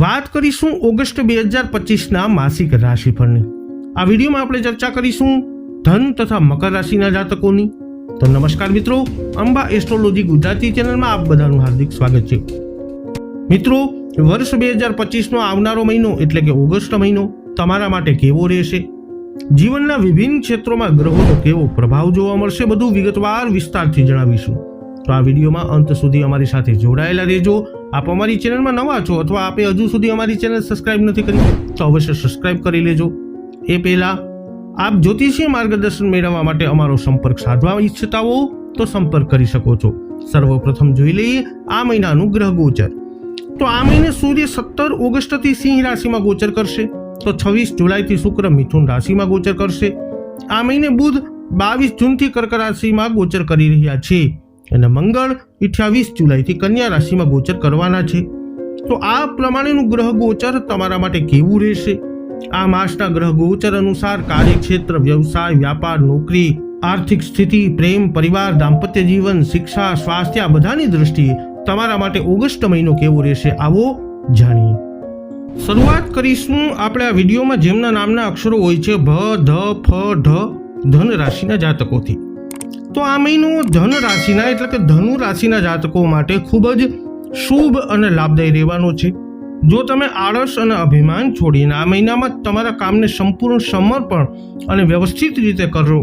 વાત કરીશું ઓગસ્ટ બે હજાર પચીસના માસિક રાશિફળની. આ વિડીયોમાં આપણે ચર્ચા કરીશું ધન તથા મકર રાશિના જાતકોની. તો નમસ્કાર મિત્રો, અંબા એસ્ટ્રોલોજી ગુજરાતી ચેનલમાં આપ બધાનું હાર્દિક સ્વાગત છે. મિત્રો, વર્ષ બે હજાર પચીસનો આવનારો મહિનો એટલે કે ઓગસ્ટ મહિનો તમારા માટે કેવો રહેશે? જીવનના વિભિન્ન ક્ષેત્રોમાં ગ્રહોનો કેવો પ્રભાવ જોવા મળશે? બધું વિગતવાર વિસ્તારથી જણાવીશું. તો આ વિડીયોમાં અંત સુધી અમારી સાથે જોડાયેલા રહેજો. આપ અમારી ચેનલમાં નવા છો અથવા આપે હજુ સુધી અમારી ચેનલ સબસ્ક્રાઇબ નથી કરી તો અવશ્ય સબસ્ક્રાઇબ કરી લેજો. એ પહેલાં આપ જ્યોતિષીય માર્ગદર્શન મેળવવા માટે અમારો સંપર્ક સાધવા ઈચ્છતા હો તો સંપર્ક કરી શકો છો. સર્વપ્રથમ જોઈ લઈએ આ મહિનાનું ગ્રહ ગોચર. તો આ મહિને સૂર્ય સત્તર ઓગસ્ટથી સિંહ રાશિમાં ગોચર કરશે. તો છવ્વીસ જુલાઈથી શુક્ર મિથુન રાશિમાં ગોચર કરશે. આ મહિને બુધ બાવીસ જૂનથી કર્ક રાશિમાં ગોચર કરી રહ્યા છે. અને મંગળ અઠ્યાવીસ જુલાઈથી કન્યા રાશિમાં ગોચર કરવાના છે. તો આ પ્રમાણેનું ગ્રહ ગોચર તમારા માટે કેવું રહેશે? આ માસના ગ્રહ ગોચર અનુસાર કાર્યક્ષેત્ર, વ્યવસાય, વ્યાપાર, નોકરી, આર્થિક સ્થિતિ, પ્રેમ, પરિવાર, દાંપત્ય જીવન, શિક્ષા, સ્વાસ્થ્ય, આ બધાની દ્રષ્ટિએ તમારા માટે ઓગસ્ટ મહિનો કેવો રહેશે આવો જાણીએ. શરૂઆત કરીશું આપણે આ વિડીયોમાં, જેમના નામના અક્ષરો હોય છે, ભ, ધ, ફ, ઢ, ધન રાશિના જાતકોથી. તો આ મહિનો ધન રાશિના એટલે કે ધનુ રાશિના જાતકો માટે ખૂબ જ શુભ અને લાભદાયી રહેવાનો છે. જો તમે આળસ અને અભિમાન છોડીને આ મહિનામાં તમારા કામને સંપૂર્ણ સમર્પણ અને વ્યવસ્થિત રીતે કરો,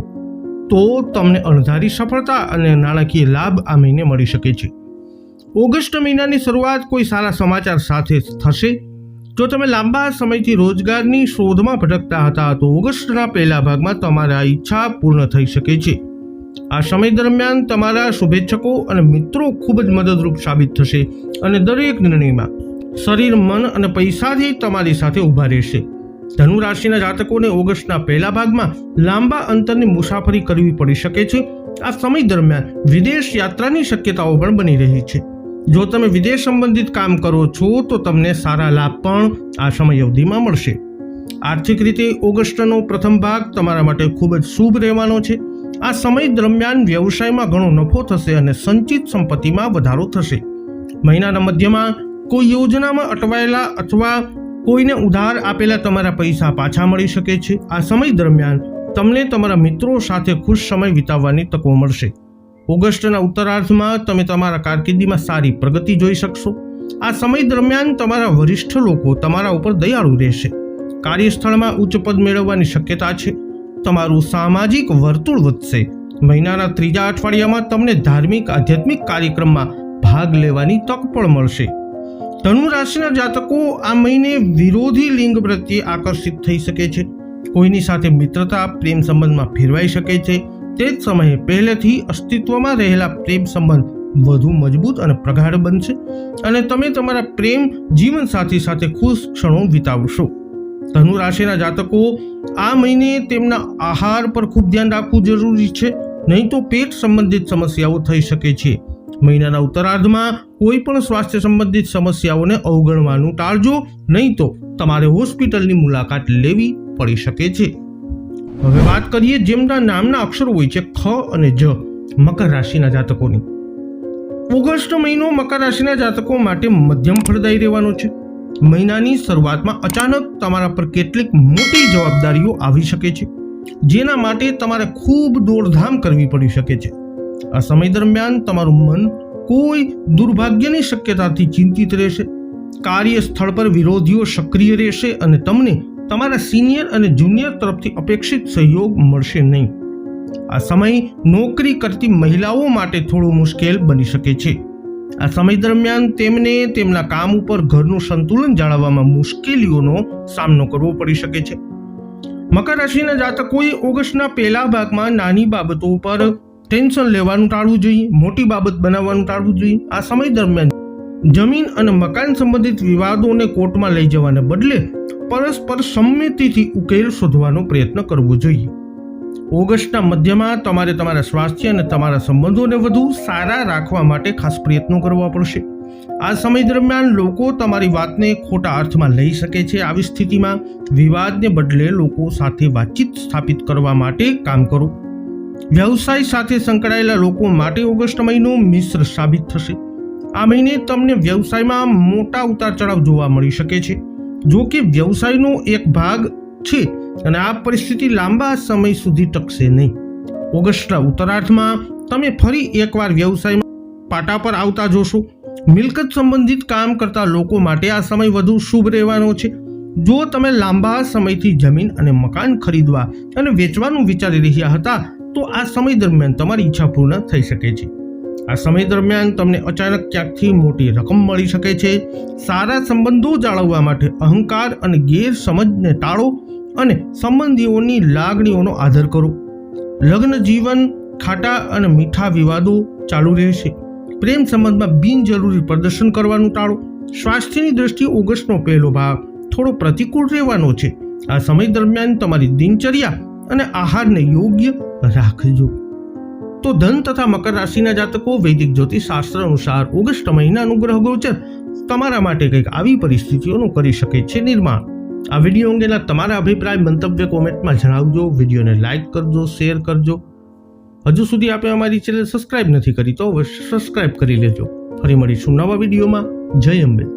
તો તમને અણધારી સફળતા અને નાણાકીય લાભ આ મહિને મળી શકે છે. ઓગસ્ટ મહિનાની શરૂઆત કોઈ સારા સમાચાર સાથે થશે. જો તમે લાંબા સમયથી રોજગારની શોધમાં ભટકતા હતા, તો ઓગસ્ટના પહેલા ભાગમાં તમારા ઈચ્છા પૂર્ણ થઈ શકે છે. આ સમય દરમિયાન તમારા શુભેચ્છકો અને મિત્રો ખૂબ જ મદદરૂપ સાબિત થશે અને દરેક નિર્ણયમાં શરીર, મન અને પૈસાથી તમારી સાથે ઊભા રહેશે. ધનુ રાશિના જાતકોને ઓગસ્ટના પહેલા ભાગમાં લાંબા અંતરની મુસાફરી કરવી પડી શકે છે. આ સમય દરમિયાન વિદેશ યાત્રાની શક્યતાઓ પણ બની રહી છે. જો તમે વિદેશ સંબંધિત કામ કરો છો, તો તમને સારા લાભ પણ આ સમય અવધિમાં મળશે. આર્થિક રીતે ઓગસ્ટનો પ્રથમ ભાગ તમારા માટે ખૂબ જ શુભ રહેવાનો છે. આ સમય દરમિયાન વ્યવસાયમાં ઘણો નફો થશે અને સંચિત સંપત્તિમાં વધારો થશે. મહિનાના મધ્યમાં કોઈ યોજનામાં અટવાયેલા અથવા કોઈને ઉધાર આપેલા તમારા પૈસા પાછા મળી શકે છે. આ સમય દરમિયાન તમને તમારા મિત્રો સાથે ખુશ સમય વિતાવવાની તકો મળશે. ઓગસ્ટના ઉત્તરાર્ધમાં તમે તમારા કારકિર્દીમાં સારી પ્રગતિ જોઈ શકશો. આ સમય દરમિયાન તમારા વરિષ્ઠ લોકો તમારા ઉપર દયાળુ રહેશે. કાર્યસ્થળમાં ઉચ્ચ પદ મેળવવાની શક્યતા છે. તમારું સામાજિક વર્તુળ વધશે. મહિનાના ત્રીજા અઠવાડિયામાં તમને ધાર્મિક, આધ્યાત્મિક કાર્યક્રમમાં ભાગ લેવાની તક પણ મળશે. ધનુ રાશિના જાતકો આ મહિને વિરોધી લિંગ પ્રત્યે આકર્ષિત થઈ શકે છે. કોઈની સાથે મિત્રતા, પ્રેમ સંબંધમાં ફેરવાઈ શકે છે. તે જ સમયે પહેલેથી અસ્તિત્વમાં રહેલા પ્રેમ સંબંધ વધુ મજબૂત અને પ્રગાઢ બનશે અને તમે તમારા પ્રેમ જીવનસાથી સાથે ખુશ ક્ષણો વિતાવશો. ધનુ રાશિના જાતકો આ મહિને તેમના આહાર પર ખૂબ ધ્યાન રાખવું જરૂરી છે. નહીં તો પેટ સંબંધિત સમસ્યાઓ થઈ શકે છે. મહિનાના ઉત્તરાર્ધમાં કોઈ પણ સ્વાસ્થ્ય સંબંધિત સમસ્યાઓને અવગણવાનું ટાળજો. નહીં તો તમારે હોસ્પિટલની મુલાકાત લેવી પડી શકે છે. હવે વાત કરીએ જેમના નામના અક્ષરો હોય છે ખ અને જ, મકર રાશિના જાતકોની. ઓગસ્ટ મહિનો મકર રાશિના જાતકો માટે મધ્યમ ફળદાયી રહેવાનો છે. મહિનાની શરૂઆતમાં અચાનક તમારા પર કેટલીક મોટી જવાબદારીઓ આવી શકે છે, જેના માટે તમારે ખૂબ દોડધામ કરવી પડી શકે છે. આ સમય દરમિયાન તમારું મન કોઈ દુર્ભાગ્યની શક્યતાથી ચિંતિત રહેશે, કાર્યસ્થળ પર વિરોધીઓ સક્રિય રહેશે અને તમને તમારા સિનિયર અને જુનિયર તરફથી અપેક્ષિત સહયોગ મળશે નહીં. આ સમય નોકરી કરતી મહિલાઓ માટે થોડો મુશ્કેલ બની શકે છે. આ સમય દરમિયાન તેમને તેમના કામ ઉપર ઘરનું સંતુલન જાળવવામાં મુશ્કેલીઓનો સામનો કરવો પડી શકે છે. મકર રાશિના જાતકોએ ઓગસ્ટના પહેલા ભાગમાં નાની બાબતો ઉપર ટેન્શન લેવાનું ટાળવું જોઈએ, મોટી બાબત બનાવવાનું ટાળવું જોઈએ. આ સમય દરમિયાન જમીન અને મકાન સંબંધિત વિવાદોને કોર્ટમાં લઈ જવાને બદલે પરસ્પર સંમતિથી ઉકેલ શોધવાનો પ્રયત્ન કરવો જોઈએ. ઓગસ્ટના મધ્યમાં તમારે તમારા સ્વાસ્થ્ય અને તમારા સંબંધોને વધુ સારા રાખવા માટે ખાસ પ્રયત્નો કરવા પડશે. આ સમય દરમિયાન લોકો તમારી વાતને ખોટા અર્થમાં લઈ શકે છે. આવી સ્થિતિમાં વિવાદને બદલે લોકો સાથે વાતચીત સ્થાપિત કરવા માટે કામ કરો. વ્યવસાય સાથે સંકળાયેલા લોકો માટે ઓગસ્ટ મહિનો મિશ્ર સાબિત થશે. આ મહિને તમને વ્યવસાયમાં મોટા ઉતાર ચઢાવ જોવા મળી શકે છે. જો કે વ્યવસાયનો એક ભાગ છે અને આ પરિસ્થિતિ લાંબા સમય સુધી ટકશે નહીં. ઓગસ્ટના ઉત્તરાર્ધમાં તમે ફરી એકવાર વ્યવસાયમાં પાટા પર આવતા જોશો. મિલકત સંબંધિત કામ કરતા લોકો માટે આ સમય વધુ શુભ રહેવાનો છે. જો તમે લાંબા સમયથી જમીન અને મકાન ખરીદવા અને વેચવાનું વિચારી રહ્યા હતા, તો આ સમય દરમિયાન તમારી ઈચ્છા પૂર્ણ થઈ શકે છે. આ સમય દરમિયાન તમને અચાનક ક્યાંકથી મોટી રકમ મળી શકે છે. સારા સંબંધો જાળવવા માટે અહંકાર અને ગેરસમજને ટાળો. અને સંબંધીઓની લાગણીઓનો આદર કરો. લગ્ન જીવન, ખાટા અને મીઠા વિવાદો ચાલુ રહેશે. પ્રેમ સંબંધમાં બિનજરૂરી પ્રદર્શન કરવાનું ટાળો. સ્વાસ્થ્યની દ્રષ્ટિએ ઓગસ્ટનો પહેલો ભાગ થોડો પ્રતિકૂળ રહેવાનો છે. આ સમય દરમિયાન તમારી દિનચર્યા અને આહારને યોગ્ય રાખજો. તો ધન તથા મકર રાશિના જાતકો, વૈદિક જ્યોતિષશાસ્ત્ર અનુસાર ઓગસ્ટ મહિનાનું ગ્રહ ગોચર તમારા માટે કંઈક આવી પરિસ્થિતિઓનું કરી શકે છે નિર્માણ. આ વીડિયો અંગેના તમારા અભિપ્રાય મંતવ્ય કોમેન્ટમાં જણાવજો, વિડીયોને લાઇક કરજો, શેર કરજો. હજુ સુધી આપણે અમારી ચેનલ સબસ્ક્રાઇબ નથી કરી તો સબસ્ક્રાઇબ કરી લેજો. ફરી મળીશું નવા વિડીયોમાં. જય અંબે.